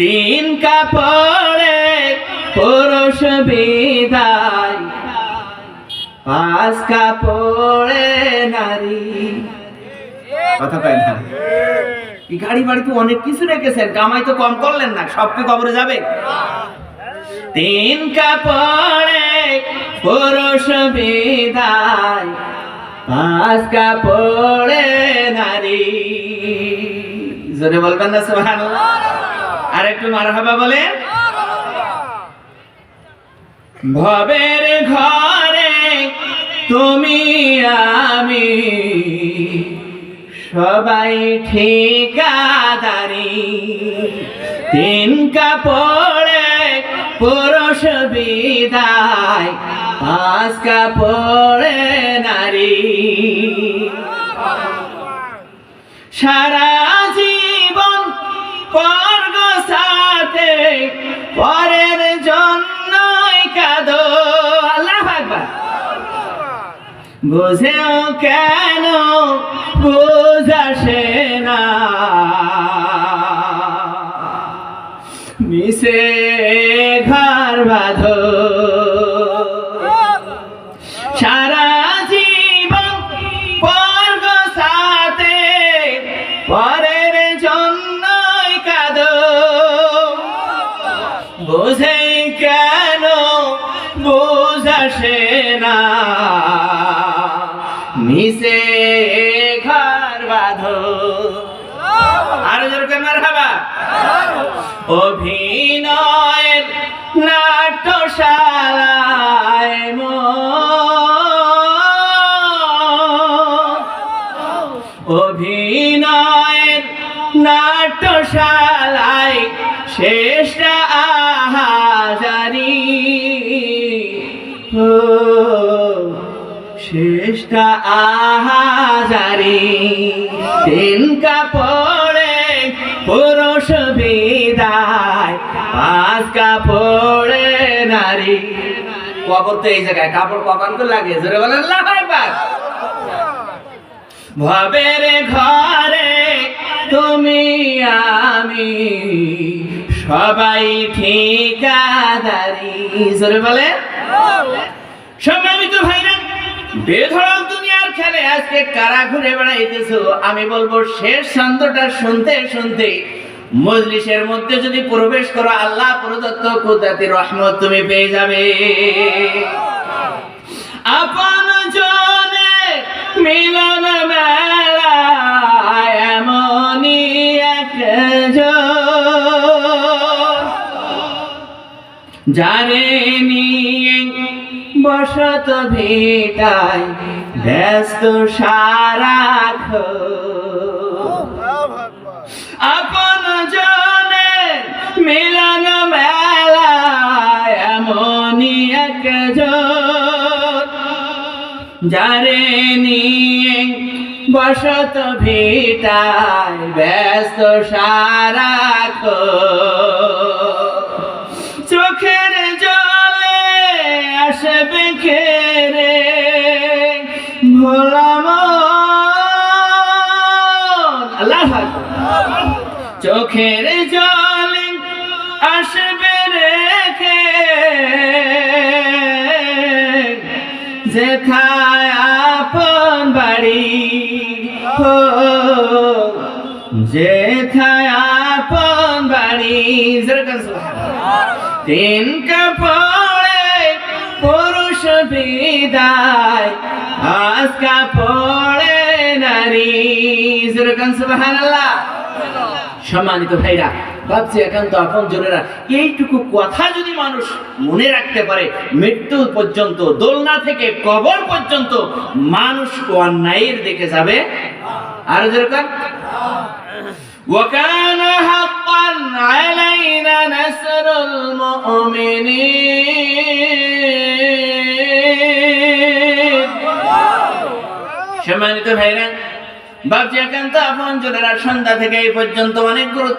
তিন কাপড়ে পুরুষ বিদায়। পাঁচ কাপড়ে নারী। কথা কয় না? এই গাড়ি বাড়ি তো অনেক কিছু রেখেছেন, কামাই তো কম করলেন না, সব কি কবরে যাবে? তিন কাপড়ে পুরুষ বিদায়, পাঁচ কাপড়ে নারী। জোরে বলবেন না সুবহানাল্লাহ? আর একটু মারহাবা বলে ভবের ঘরে তুমি আমি, সবাই ঠিকাদারি। তিন কাপড়ে পুরুষ বিদায়, পাঁচ কাপড়ে নারী। সারা বুঝেও কেন বুঝাসে না? মিশে ঘর বাঁধো। সারা সাথে জন্যই বুঝে কেন বুঝাসে না? মিশে ঘর বাঁধো। আরও যেরকম মারহাবা অভিনয়ের নাট্যশালায় অভিনয়ের নাট্যশালায় শেষটা শেষটা আহাজারি। তিন কাপড়ে পুরুষ বিদায় পাঁচ কাপড়ে নারী। কবর তো এই জায়গায় কাপড় কখন তো লাগে জোরে বলেন ভবের ঘরে তুমি আমি সবাই ঠিকাদারি। জোরে বলে সম্মানিত ভাইরা বেধড়ক দুনিয়ার খেলে আজকে কারা ঘুরে বেড়াইতেছো? আমি বলব, শেষ ছন্দটা শুনতে শুনতে মজলিসের মধ্যে যদি প্রবেশ করো, আল্লাহ প্রদত্ত কুদরতি রহমত তুমি পেয়ে যাবে। আপন জনে মিলন মেলা এমনই একজন যারে নিয়ে বসত ভিটায় ব্যস্ত সারাখ আপন জনে মিলন মেলা এমনই যারে নিয়ে বসত ভিটায় ব্যস্ত সারাখ চোখের জলে আসবে রেখে যেথায় আপন বাড়ি হো যেথায় আপন বাড়ি। তিন কাপড়ে পুরুষ বিদায় আজ কাপড়ে নারী যেরকম সুবহানাল্লাহ সম্মানিত ভাইরা ভাবছি একান্ত আপন জনেরা এইটুকু কথা যদি মানুষ মনে রাখতে পারে মৃত্যু পর্যন্ত দোলনা থেকে কবর পর্যন্ত মানুষ অন্যায়ের দিকে যাবে আর যেরকম وكان حقا علينا نصر المؤمنين সম্মানিত ভাইরা বাপজি একান্ত আপন জনেরা সন্ধ্যা থেকে এই পর্যন্ত অনেক গুরুত্ব